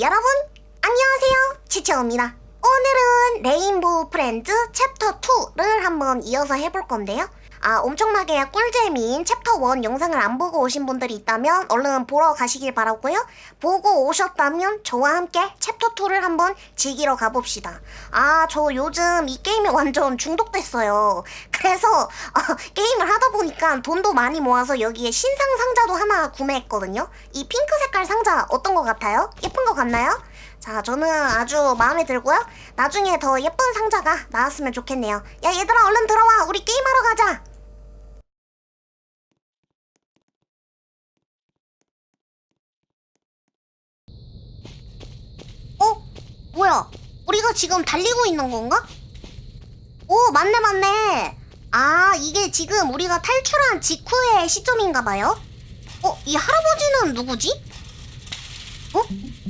여러분, 안녕하세요. 치치입니다 오늘은 레인보우 프렌즈 챕터 2를 한번 이어서 해볼 건데요. 아, 엄청나게 꿀잼인 챕터 1 영상을 안 보고 오신 분들이 있다면 얼른 보러 가시길 바라고요. 보고 오셨다면 저와 함께 챕터 2를 한번 즐기러 가봅시다. 아, 저 요즘 이 게임에 완전 중독됐어요. 그래서 어, 게임을 하다 보니까 돈도 많이 모아서 여기에 신상 상자도 하나 구매했거든요. 이 핑크 색깔 상자 어떤 것 같아요? 예쁜 것 같나요? 자, 저는 아주 마음에 들고요. 나중에 더 예쁜 상자가 나왔으면 좋겠네요. 야, 얘들아, 얼른 들어와. 우리 게임하러 가자. 어? 뭐야? 우리가 지금 달리고 있는 건가? 오, 맞네, 맞네. 아, 이게 지금 우리가 탈출한 직후의 시점인가 봐요. 어, 이 할아버지는 누구지? 어?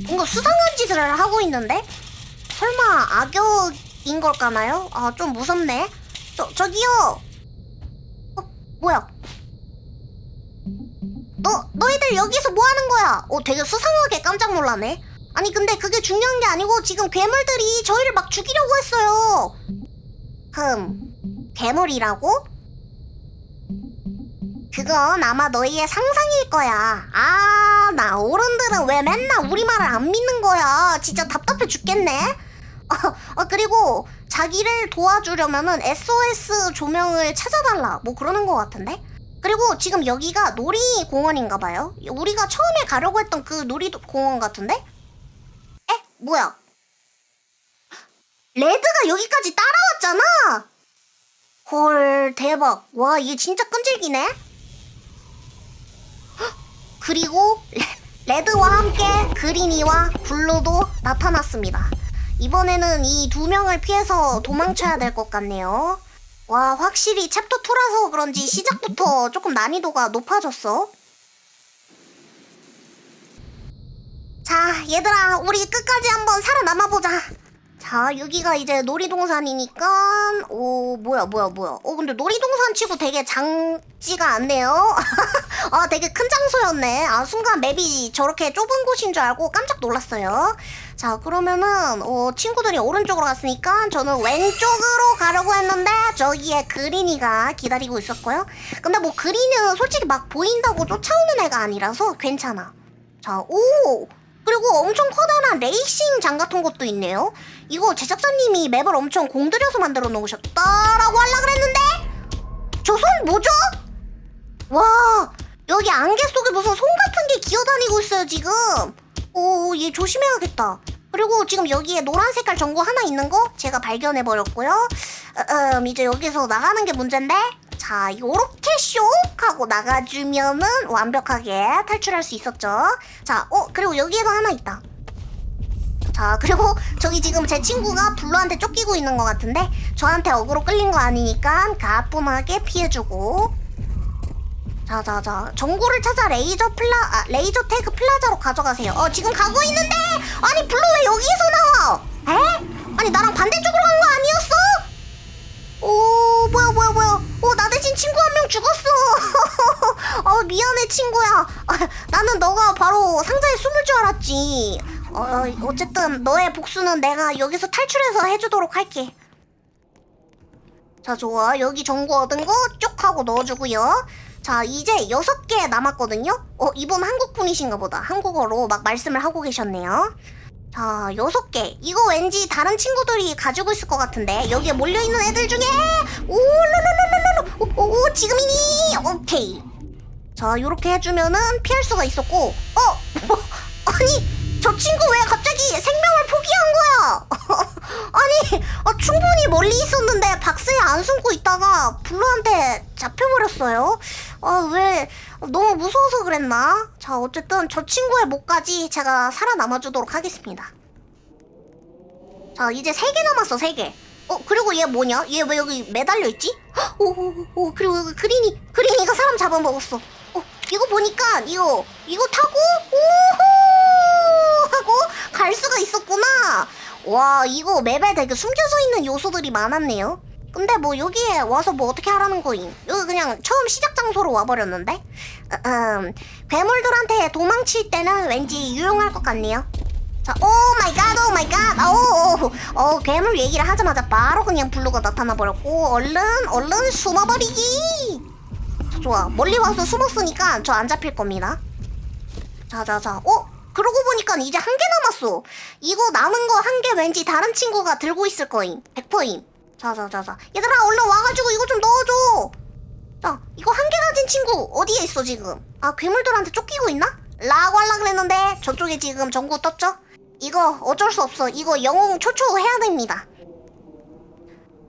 뭔가 수상한 짓을 하고 있는데? 설마 악역인 걸까나요? 아, 좀 무섭네. 저, 저기요! 어, 뭐야? 너, 너희들 여기서 뭐 하는 거야? 어, 되게 수상하게 깜짝 놀라네. 아니, 근데 그게 중요한 게 아니고 지금 괴물들이 저희를 막 죽이려고 했어요. 흠, 괴물이라고? 그건 아마 너희의 상상일 거야. 아, 나 어른들은 왜 맨날 우리 말을 안 믿는 거야. 진짜 답답해 죽겠네. 어, 어, 그리고 자기를 도와주려면은 SOS 조명을 찾아달라. 뭐 그러는 것 같은데? 그리고 지금 여기가 놀이공원인가 봐요. 우리가 처음에 가려고 했던 그 놀이공원 같은데? 에? 뭐야? 레드가 여기까지 따라왔잖아! 헐, 대박. 와, 이게 진짜 끈질기네? 헉, 그리고 레- 레드와 함께 그린이와 블루도 나타났습니다. 이번에는 이 두 명을 피해서 도망쳐야 될 것 같네요. 와, 확실히 챕터 2라서 그런지 시작부터 조금 난이도가 높아졌어. 자, 얘들아, 우리 끝까지 한번 살아남아보자. 자, 여기가 이제 놀이동산이니까, 오, 뭐야, 뭐야, 뭐야. 어, 근데 놀이동산 치고 되게 장지가 않네요. 아, 되게 큰 장소였네. 아, 순간 맵이 저렇게 좁은 곳인 줄 알고 깜짝 놀랐어요. 자, 그러면은, 어, 친구들이 오른쪽으로 갔으니까 저는 왼쪽으로 가려고 했는데, 저기에 그린이가 기다리고 있었고요. 근데 뭐 그린은 솔직히 막 보인다고 쫓아오는 애가 아니라서 괜찮아. 자, 오! 그리고 엄청 커다란 레이싱 장 같은 것도 있네요. 이거 제작자님이 맵을 엄청 공들여서 만들어 놓으셨다라고 하려 그랬는데 저 손 뭐죠? 와 여기 안개 속에 무슨 손 같은 게 기어다니고 있어요 지금. 오 얘 조심해야겠다. 그리고 지금 여기에 노란 색깔 전구 하나 있는 거 제가 발견해 버렸고요. 어, 음, 이제 여기서 나가는 게 문제인데 자 요렇게 쇽 하고 나가주면은 완벽하게 탈출할 수 있었죠. 자, 어 그리고 여기에도 하나 있다. 자, 그리고 저기 지금 제 친구가 블루한테 쫓기고 있는 것 같은데 저한테 어그로 끌린 거 아니니까 가뿐하게 피해주고 자, 자, 자. 전구를 찾아 레이저 플라, 아, 레이저 테이크 플라자로 가져가세요. 어, 지금 가고 있는데! 아니, 블루 왜 여기서 나와? 에? 아니, 나랑 반대쪽으로 간 거 아니었어? 오, 뭐야, 뭐야, 뭐야. 오, 나 대신 친구 한 명 죽었어. 어, 미안해, 친구야. 아, 나는 너가 바로 상자에 숨을 줄 알았지. 어, 어, 어쨌든 너의 복수는 내가 여기서 탈출해서 해주도록 할게. 자, 좋아. 여기 전구 얻은 거 쭉 하고 넣어주고요. 자, 이제 여섯 개 남았거든요. 어, 이분 한국 분이신가 보다. 한국어로 막 말씀을 하고 계셨네요. 자, 여섯 개. 이거 왠지 다른 친구들이 가지고 있을 것 같은데. 여기에 몰려있는 애들 중에, 오, 롤롤롤롤롤, 오, 오, 오, 지금이니? 오케이. 자, 요렇게 해주면은 피할 수가 있었고, 어? 아니, 저 친구 왜 갑자기 생명을 포기한 거야? 아니, 어, 충분히 멀리 있었는데 박스에 안 숨고 있다가 블루한테 잡혀버렸어요. 아, 왜, 너무 무서워서 그랬나? 자, 어쨌든 저 친구의 목까지 제가 살아남아주도록 하겠습니다. 자, 이제 세 개 남았어, 세 개. 어, 그리고 얘 뭐냐? 얘 왜 여기 매달려 있지? 헉, 오, 오, 오, 그리고 그린이, 그린이가 사람 잡아먹었어. 어, 이거 보니까, 이거, 이거 타고, 오호! 하고 갈 수가 있었구나. 와, 이거 맵에 되게 숨겨져 있는 요소들이 많았네요. 근데 뭐 여기에 와서 뭐 어떻게 하라는 거임? 여기 그냥 처음 시작 장소로 와버렸는데? 음, 괴물들한테 도망칠 때는 왠지 유용할 것 같네요. 자, 오 마이 갓, 오 마이 갓. 오, 오, 어, 괴물 얘기를 하자마자 바로 그냥 블루가 나타나 버렸고, 얼른, 얼른 숨어버리기. 자, 좋아. 멀리 와서 숨었으니까 저 안 잡힐 겁니다. 자, 자, 자. 어? 그러고 보니까 이제 한 개 남았어. 이거 남은 거 한 개 왠지 다른 친구가 들고 있을 거임. 100%임. 자, 자, 자, 자. 얘들아, 얼른 와가지고 이거 좀 넣어줘. 자, 이거 한 개 가진 친구 어디에 있어 지금? 아, 괴물들한테 쫓기고 있나? 라고 하려 그랬는데 저쪽에 지금 전구 떴죠? 이거 어쩔 수 없어. 이거 영웅 초초 해야 됩니다.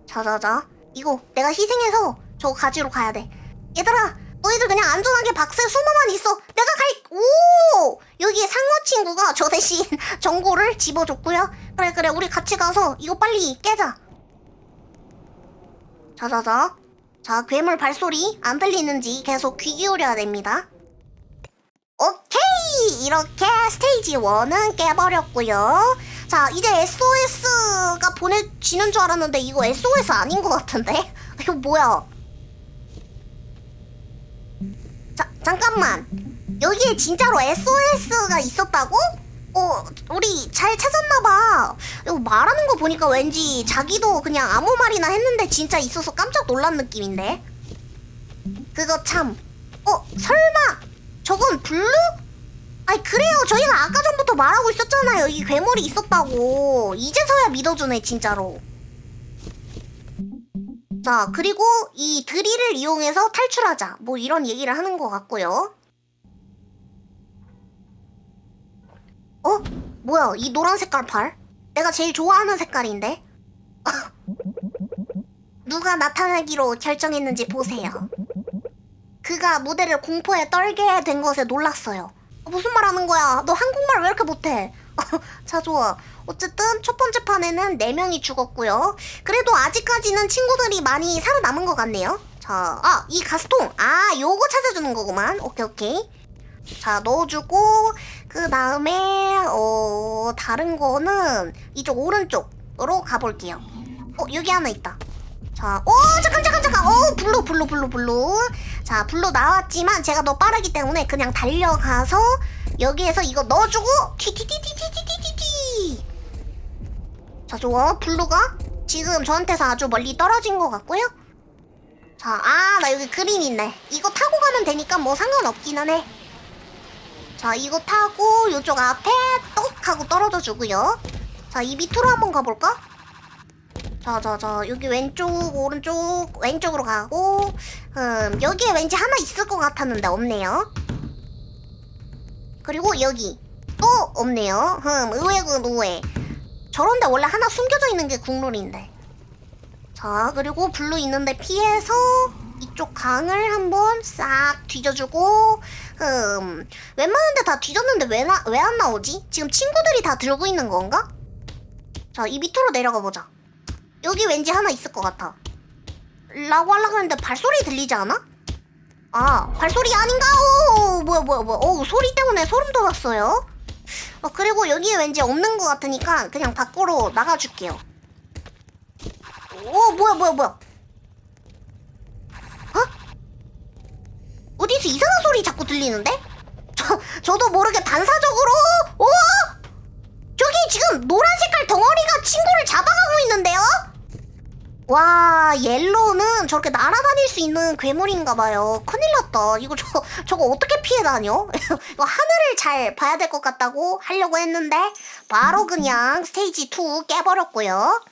자자자. 이거 내가 희생해서 저거 가지러 가야 돼. 얘들아, 너희들 그냥 안전하게 박스에 숨어만 있어. 내가 갈. 오! 여기 상어 친구가 저 대신 전구를 집어줬고요. 그래 그래, 우리 같이 가서 이거 빨리 깨자. 자자자. 자, 괴물 발소리 안 들리는지 계속 귀 기울여야 됩니다. 오케이! 이렇게 스테이지 1은 깨버렸고요. 자, 이제 SOS가 보내지는 줄 알았는데 이거 SOS 아닌 것 같은데? 이거 뭐야? 자, 잠깐만. 여기에 진짜로 SOS가 있었다고? 어, 우리 잘 찾았나봐. 말하는 거 보니까 왠지 자기도 그냥 아무 말이나 했는데 진짜 있어서 깜짝 놀란 느낌인데? 그거 참. 어, 설마 저건 블루? 아니 그래요 저희가 아까 전부터 말하고 있었잖아요 이 괴물이 있었다고 이제서야 믿어주네 진짜로 자 그리고 이 드릴을 이용해서 탈출하자 뭐 이런 얘기를 하는 것 같고요 어? 뭐야 이 노란 색깔 팔? 내가 제일 좋아하는 색깔인데 누가 나타나기로 결정했는지 보세요 그가 무대를 공포에 떨게 된 것에 놀랐어요. 어, 무슨 말 하는 거야? 너 한국말 왜 이렇게 못해? 자, 좋아. 어쨌든 첫 번째 판에는 4명이 죽었고요. 그래도 아직까지는 친구들이 많이 살아남은 것 같네요. 자, 아, 이 가스통. 아, 요거 찾아주는 거구만. 오케이, 오케이. 자, 넣어주고, 그 다음에, 어, 다른 거는 이쪽 오른쪽으로 가볼게요. 어, 여기 하나 있다. 자, 오, 잠깐, 잠깐, 잠깐. 오, 블루, 블루, 블루, 블루. 자, 블루 나왔지만 제가 더 빠르기 때문에 그냥 달려가서 여기에서 이거 넣어주고 티티티티티티티티. 자, 좋아. 블루가 지금 저한테서 아주 멀리 떨어진 것 같고요. 자, 아, 나 여기 그림 있네. 이거 타고 가면 되니까 뭐 상관없기는 해. 자, 이거 타고 이쪽 앞에 떡 하고 떨어져 주고요. 자, 이 밑으로 한번 가볼까? 자, 자, 자, 여기 왼쪽, 오른쪽, 왼쪽으로 가고, 음, 여기에 왠지 하나 있을 것 같았는데 없네요. 그리고 여기 또 없네요. 흠, 의외군 의외. 저런데 원래 하나 숨겨져 있는 게 국룰인데. 자, 그리고 블루 있는데 피해서 이쪽 강을 한번 싹 뒤져주고, 음, 웬만한데 다 뒤졌는데 왜, 나, 왜 안 나오지? 지금 친구들이 다 들고 있는 건가? 자, 이 밑으로 내려가 보자. 여기 왠지 하나 있을 것 같아. 라고 하려고 했는데 발소리 들리지 않아? 아, 발소리 아닌가? 오, 뭐야, 뭐야, 뭐야. 오, 소리 때문에 소름 돋았어요. 어, 그리고 여기에 왠지 없는 것 같으니까 그냥 밖으로 나가줄게요. 오, 뭐야, 뭐야, 뭐야. 어? 어디서 이상한 소리 자꾸 들리는데? 저, 저도 모르게 반사적으로, 오! 저기 지금 노란 색깔 덩어리가 친구를 잡아가고 있는데요? 와, 옐로우는 저렇게 날아다닐 수 있는 괴물인가 봐요. 큰일 났다. 이거 저, 저거 어떻게 피해 다녀? 이거 하늘을 잘 봐야 될 것 같다고 하려고 했는데, 바로 그냥 스테이지 2 깨버렸고요.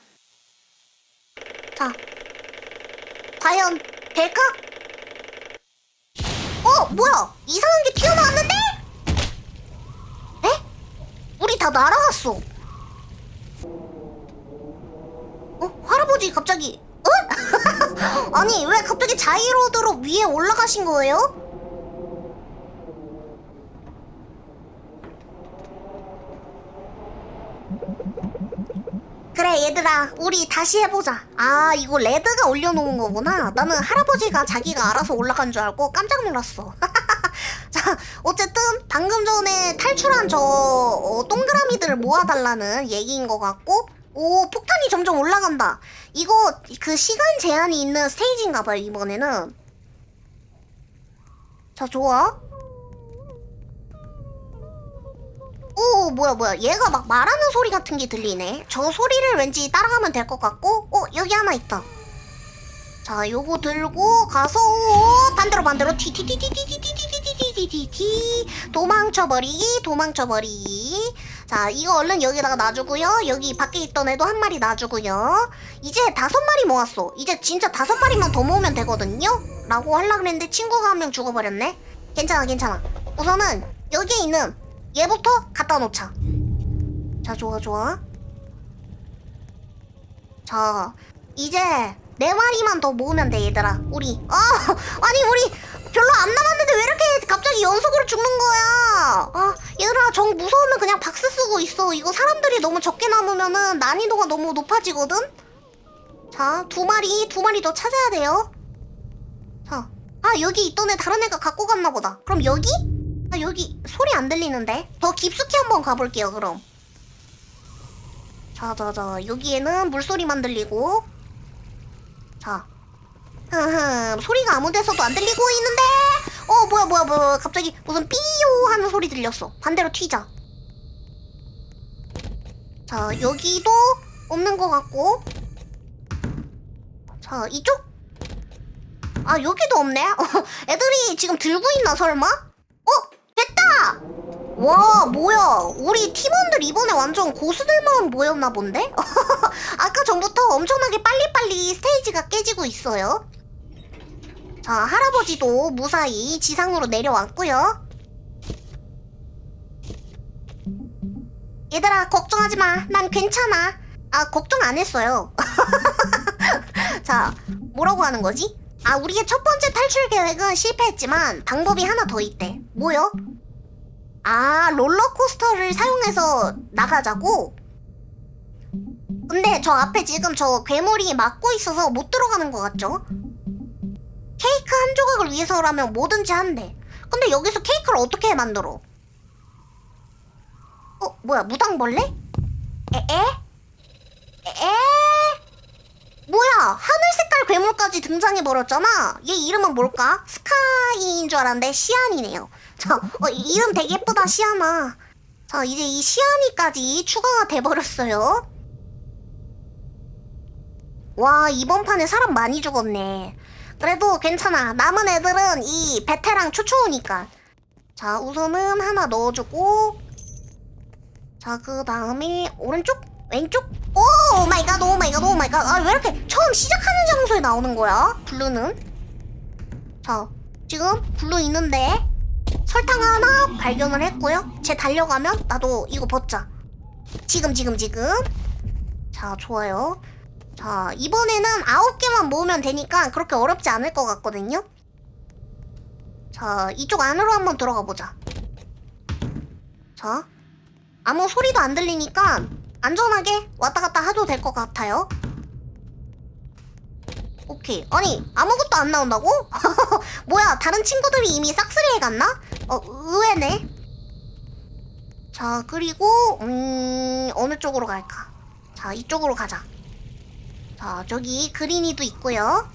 자, 과연 될까? 어, 뭐야? 이상한 게 튀어나왔는데? 에? 우리 다 날아갔어. 할아버지 갑자기 어? 아니 왜 갑자기 자이로드로 위에 올라가신 거예요? 그래 얘들아 우리 다시 해보자 아 이거 레드가 올려놓은 거구나 나는 할아버지가 자기가 알아서 올라간 줄 알고 깜짝 놀랐어 자 어쨌든 방금 전에 탈출한 저 어, 동그라미들을 모아달라는 얘기인 것 같고 오 폭탄이 점점 올라간다. 이거 그 시간 제한이 있는 스테이지인가 봐요 이번에는. 자 좋아. 오 뭐야 뭐야. 얘가 막 말하는 소리 같은 게 들리네. 저 소리를 왠지 따라가면 될 것 같고. 어 여기 하나 있다 자 요거 들고 가서 오, 반대로 반대로 티티티티티티티티티티티티 도망쳐버리기 도망쳐버리기 자 이거 얼른 여기다가 놔주고요 여기 밖에 있던 애도 한 마리 놔주고요 이제 다섯 마리 모았어 이제 진짜 다섯 마리만 더 모으면 되거든요 라고 하려 그랬는데 친구가 한 명 죽어버렸네 괜찮아 괜찮아 우선은 여기에 있는 얘부터 갖다 놓자 자 좋아 좋아 자 이제 네 마리만 더 모으면 돼 얘들아. 우리. 아 아니 우리 별로 안 남았는데 왜 이렇게 갑자기 연속으로 죽는 거야? 아 얘들아 정 무서우면 그냥 박스 쓰고 있어. 이거 사람들이 너무 적게 남으면은 난이도가 너무 높아지거든? 자 두 마리 두 마리 더 찾아야 돼요. 자아 여기 있던 애 다른 애가 갖고 갔나 보다. 그럼 여기? 아 여기 소리 안 들리는데? 더 깊숙이 한번 가볼게요 그럼. 자자자 여기에는 물소리만 들리고 자. 흐흠 소리가 아무 데서도 안 들리고 있는데. 어 뭐야 뭐야 뭐야 갑자기 무슨 삐요 하는 소리 들렸어. 반대로 튀자. 자 여기도 없는 것 같고. 자 이쪽? 아 여기도 없네? 어, 애들이 지금 들고 있나 설마 와 뭐야. 우리 팀원들 이번에 완전 고수들만 모였나 본데? 아까 전부터 엄청나게 빨리빨리 스테이지가 깨지고 있어요. 자 할아버지도 무사히 지상으로 내려왔고요. 얘들아 걱정하지 마 난 괜찮아. 아 걱정 안 했어요. 자 뭐라고 하는 거지? 아 우리의 첫 번째 탈출 계획은 실패했지만 방법이 하나 더 있대. 뭐요? 아, 롤러코스터를 사용해서 나가자고? 근데 저 앞에 지금 저 괴물이 막고 있어서 못 들어가는 것 같죠? 케이크 한 조각을 위해서라면 뭐든지 한대. 근데 여기서 케이크를 어떻게 만들어? 어, 뭐야, 무당벌레? 에에? 에에? 뭐야, 하늘 색깔 괴물까지 등장해버렸잖아. 얘 이름은 뭘까? 스카이인 줄 알았는데 시안이네요. 자, 어, 이- 이름 되게 예쁘다, 시아나. 자, 이제 이 시아니까지 추가가 돼버렸어요. 와, 이번 판에 사람 많이 죽었네. 그래도 괜찮아. 남은 애들은 이 베테랑 초초우니까. 자, 우선은 하나 넣어주고. 자, 그 다음에 오른쪽? 왼쪽? 오 마이 갓, 오 마이 갓, 오 마이 갓. 아, 왜 이렇게 처음 시작하는 장소에 나오는 거야? 블루는? 자, 지금 블루 있는데. 설탕 하나 발견을 했고요. 쟤 달려가면 나도 이거 벗자. 지금 지금 지금. 자 좋아요. 자 이번에는 아홉 개만 모으면 되니까 그렇게 어렵지 않을 것 같거든요. 자 이쪽 안으로 한번 들어가 보자. 자 아무 소리도 안 들리니까 안전하게 왔다 갔다 해도 될 것 같아요. 오케이. 아니 아무것도 안 나온다고? 뭐야 다른 친구들이 이미 싹쓸이 해 갔나? 어 의외네. 자 그리고 음 어느 쪽으로 갈까? 자 이쪽으로 가자. 자 저기 그린이도 있고요.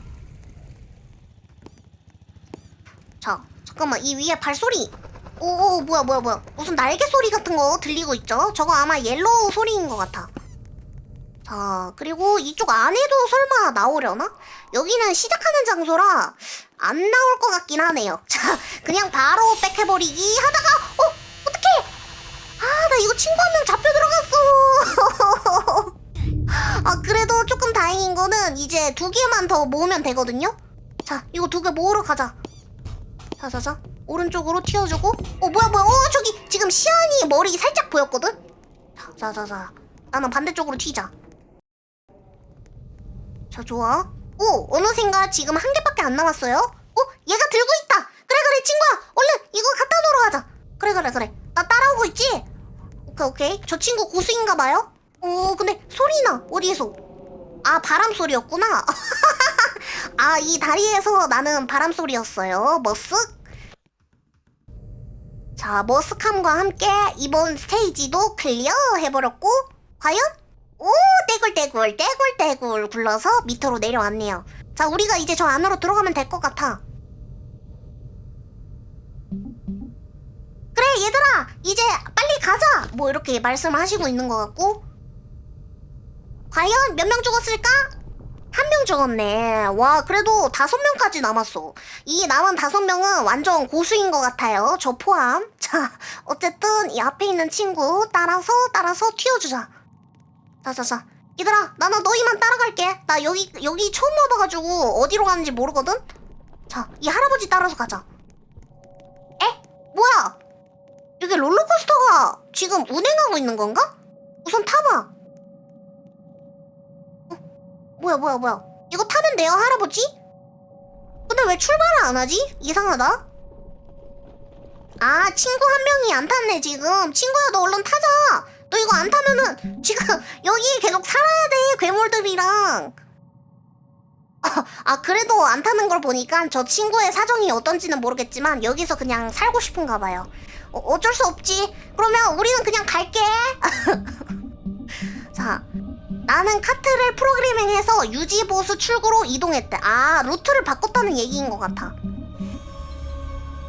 자 잠깐만 이 위에 발소리. 오, 오 뭐야 뭐야 뭐야 무슨 날개 소리 같은 거 들리고 있죠? 저거 아마 옐로우 소리인 것 같아. 자, 그리고 이쪽 안에도 설마 나오려나? 여기는 시작하는 장소라 안 나올 것 같긴 하네요. 자, 그냥 바로 백해버리기 하다가, 어, 어떡해! 아, 나 이거 친구 한 명 잡혀 들어갔어! 아, 그래도 조금 다행인 거는 이제 두 개만 더 모으면 되거든요? 자, 이거 두 개 모으러 가자. 자, 자, 자. 오른쪽으로 튀어주고. 어, 뭐야, 뭐야. 어, 저기 지금 시안이 머리 살짝 보였거든? 자, 자, 자, 자. 나는 반대쪽으로 튀자. 자 좋아. 오 어느샌가 지금 한 개밖에 안 남았어요? 어 얘가 들고 있다. 그래 그래 친구야. 얼른 이거 갖다 놓으러 가자. 그래 그래 그래. 나 따라오고 있지? 오케이 오케이. 저 친구 고수인가 봐요? 어 근데 소리나 어디에서? 아 바람 소리였구나. 아 이 다리에서 나는 바람 소리였어요. 머쓱. 자 머쓱함과 함께 이번 스테이지도 클리어 해버렸고 과연 오 떼굴떼굴 떼굴떼굴 굴러서 밑으로 내려왔네요. 자 우리가 이제 저 안으로 들어가면 될 것 같아. 그래 얘들아 이제 빨리 가자. 뭐 이렇게 말씀을 하시고 있는 것 같고. 과연 몇 명 죽었을까? 한 명 죽었네. 와 그래도 다섯 명까지 남았어. 이 남은 다섯 명은 완전 고수인 것 같아요. 저 포함. 자 어쨌든 이 앞에 있는 친구 따라서 따라서 튀어주자 자자자 얘들아 나는 너희만 따라갈게 나 여기 여기 처음 와봐가지고 어디로 가는지 모르거든 자 이 할아버지 따라서 가자 에? 뭐야 여기 롤러코스터가 지금 운행하고 있는 건가? 우선 타봐. 어, 뭐야, 뭐야, 뭐야. 이거 타면 돼요, 할아버지? 근데 왜 출발을 안 하지? 이상하다. 아, 친구 한 명이 안 탔네, 지금. 친구야, 너 얼른 타자. 너 이거 안 타면은 지금 여기 계속 살아야 돼, 괴물들이랑. 아, 그래도 안 타는 걸 보니까 저 친구의 사정이 어떤지는 모르겠지만 여기서 그냥 살고 싶은가 봐요. 어, 어쩔 수 없지. 그러면 우리는 그냥 갈게. 자, 나는 카트를 프로그래밍해서 유지 보수 출구로 이동했대. 아, 루트를 바꿨다는 얘기인 것 같아.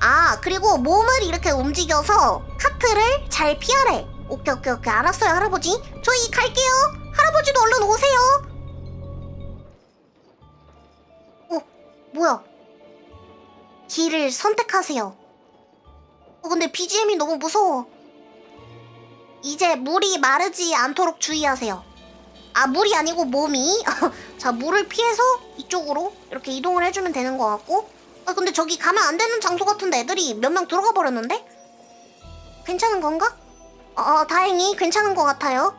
아, 그리고 몸을 이렇게 움직여서 카트를 잘 피하래. 오케이, 오케이, 오케이. 알았어요, 할아버지. 저희 갈게요. 할아버지도 얼른 오세요. 어, 뭐야? 길을 선택하세요. 어, 근데 BGM이 너무 무서워. 이제 물이 마르지 않도록 주의하세요. 아, 물이 아니고 몸이. 자, 물을 피해서 이쪽으로 이렇게 이동을 해주면 되는 것 같고. 아, 근데 저기 가면 안 되는 장소 같은데 애들이 몇 명 들어가 버렸는데? 괜찮은 건가? 어, 다행히 괜찮은 것 같아요.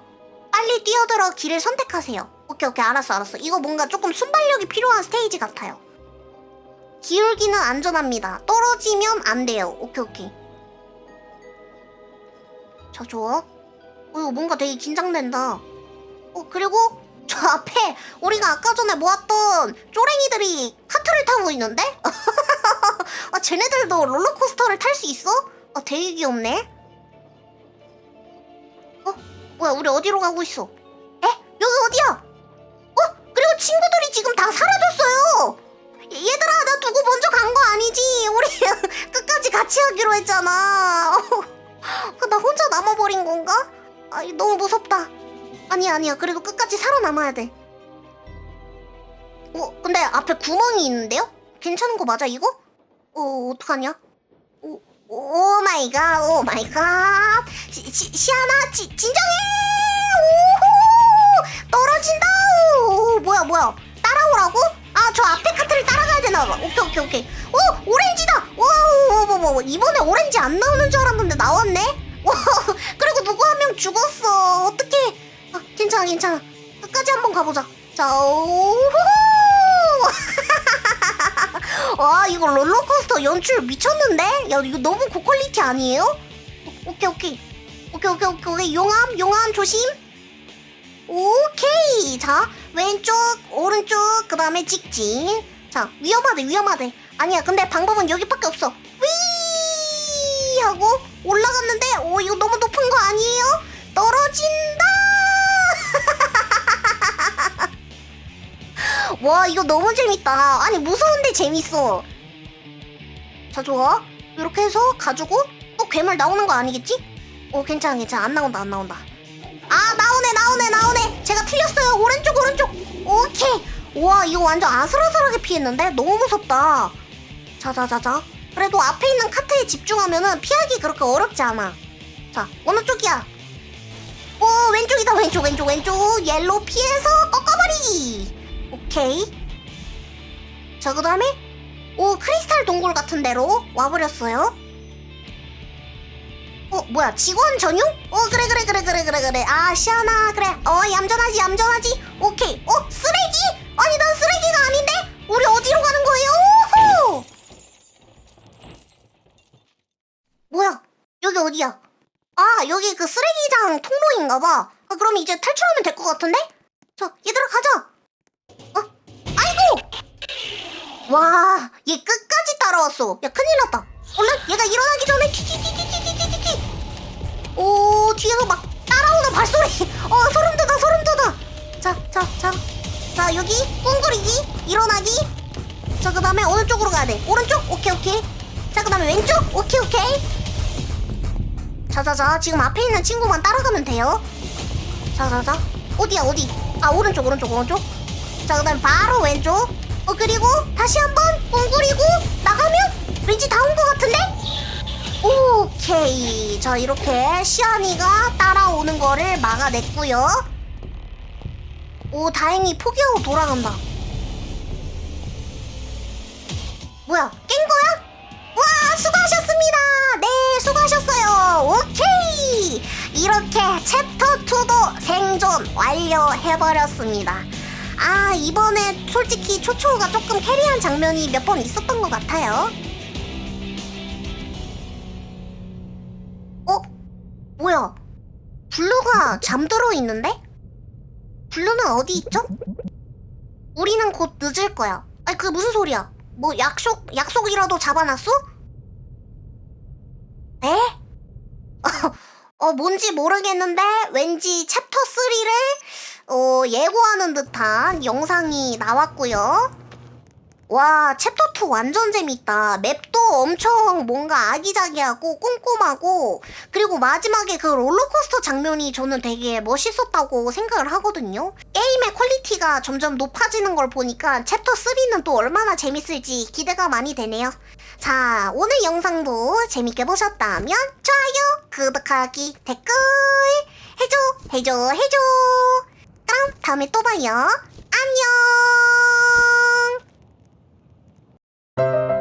빨리 뛰어들어 길을 선택하세요. 오케이, 오케이, 알았어, 알았어. 이거 뭔가 조금 순발력이 필요한 스테이지 같아요. 기울기는 안전합니다. 떨어지면 안 돼요. 오케이, 오케이. 자, 좋아. 어, 뭔가 되게 긴장된다. 어, 그리고 저 앞에 우리가 아까 전에 모았던 쪼랭이들이 카트를 타고 있는데? 아, 쟤네들도 롤러코스터를 탈 수 있어? 아, 되게 귀엽네. 어? 뭐야, 우리 어디로 가고 있어? 에? 여기 어디야? 어? 그리고 친구들이 지금 다 사라졌어요! 얘- 얘들아, 나 두고 먼저 간 거 아니지? 우리 끝까지 같이 하기로 했잖아. 아, 나 혼자 남아버린 건가? 아, 이 너무 무섭다. 아니야, 아니야. 그래도 끝까지 살아남아야 돼. 어, 근데 앞에 구멍이 있는데요? 괜찮은 거 맞아, 이거? 어, 어떡하냐? 오, 오 마이 갓, 오 마이 갓. 시, 시, 시아나, 지, 진정해! 오호! 떨어진다! 오, 뭐야, 뭐야. 따라오라고? 아, 저 앞에 카트를 따라가야 되나 봐. 오케이, 오케이, 오케이. 오, 오렌지다! 와, 뭐, 뭐, 뭐, 이번에 오렌지 안 나오는 줄 알았는데 나왔네? 와, 그리고 누구 한 명 죽었어. 어떡해. 아, 괜찮아, 괜찮아. 끝까지 한번 가보자. 자, 오호! 와, 이거 롤러코스터 연출 미쳤는데? 야, 이거 너무 고퀄리티 아니에요? 오, 오케이, 오케이. 오케이, 오케이, 오케이, 오케이. 용암, 용암 조심. 오케이. 자, 왼쪽, 오른쪽, 그 다음에 직진. 자, 위험하대, 위험하대. 아니야, 근데 방법은 여기밖에 없어. 위 하고 올라갔는데, 오, 이거 너무 높은 거 아니에요? 떨어진다! 와, 이거 너무 재밌다. 아니, 무서운데 재밌어. 자, 좋아. 이렇게 해서 가지고 또 괴물 나오는 거 아니겠지? 오, 괜찮아, 괜찮아. 안 나온다, 안 나온다. 아 나오네 나오네 나오네 제가 틀렸어요 오른쪽 오른쪽 오케이 와 이거 완전 아슬아슬하게 피했는데 너무 무섭다 자자자자 그래도 앞에 있는 카트에 집중하면은 피하기 그렇게 어렵지 않아 자 어느 쪽이야 오 왼쪽이다 왼쪽 왼쪽 왼쪽 옐로 피해서 꺾어버리기 오케이 자 그 다음에 오 크리스탈 동굴 같은 데로 와버렸어요 어 뭐야 직원 전용? 어 그래 그래 그래 그래 그래 그래 아 시원아 그래 어 얌전하지 얌전하지 오케이 어 쓰레기? 아니 난 쓰레기가 아닌데 우리 어디로 가는 거예요? 오호 뭐야 여기 어디야? 아 여기 그 쓰레기장 통로인가 봐 아, 그럼 이제 탈출하면 될 것 같은데? 자 얘들아 가자 와 얘 끝까지 따라왔어. 야 큰일 났다. 얼른 얘가 일어나기 전에 키키키키키키키키 오 뒤에서 막 따라오는 발소리. 어 소름 돋아 소름 돋아. 자 자 자 자 여기 꿍거리기 일어나기. 자 그 다음에 어느 쪽으로 가야 돼. 오른쪽? 오케이 오케이. 자 그 다음에 왼쪽? 오케이 오케이. 자 자 자. 지금 앞에 있는 친구만 따라가면 돼요. 자 자 자. 어디야 어디? 아 오른쪽 오른쪽 오른쪽. 자 그 다음 바로 왼쪽. 어 그리고 다시 한번 웅그리고 나가면 왠지 다 온 것 같은데? 오케이. 자 이렇게 시안이가 따라오는 거를 막아냈고요. 오 다행히 포기하고 돌아간다. 뭐야 깬 거야? 와 수고하셨습니다. 네 수고하셨어요. 오케이. 이렇게 챕터 2도 생존 완료해버렸습니다 아 이번에 솔직히 초초가 조금 캐리한 장면이 몇 번 있었던 것 같아요 어? 뭐야 블루가 잠들어 있는데? 블루는 어디 있죠? 우리는 곧 늦을 거야 아니 그 무슨 소리야 뭐 약속 약속이라도 잡아놨어? 에? 어 뭔지 모르겠는데 왠지 챕터 3를 어 예고하는 듯한 영상이 나왔고요. 와 챕터 2 완전 재밌다. 맵도 엄청 뭔가 아기자기하고 꼼꼼하고 그리고 마지막에 그 롤러코스터 장면이 저는 되게 멋있었다고 생각을 하거든요. 게임의 퀄리티가 점점 높아지는 걸 보니까 챕터 3는 또 얼마나 재밌을지 기대가 많이 되네요. 자, 오늘 영상도 재밌게 보셨다면 좋아요, 구독하기, 댓글 해줘, 해줘, 해줘. 그럼 다음에 또 봐요. 안녕!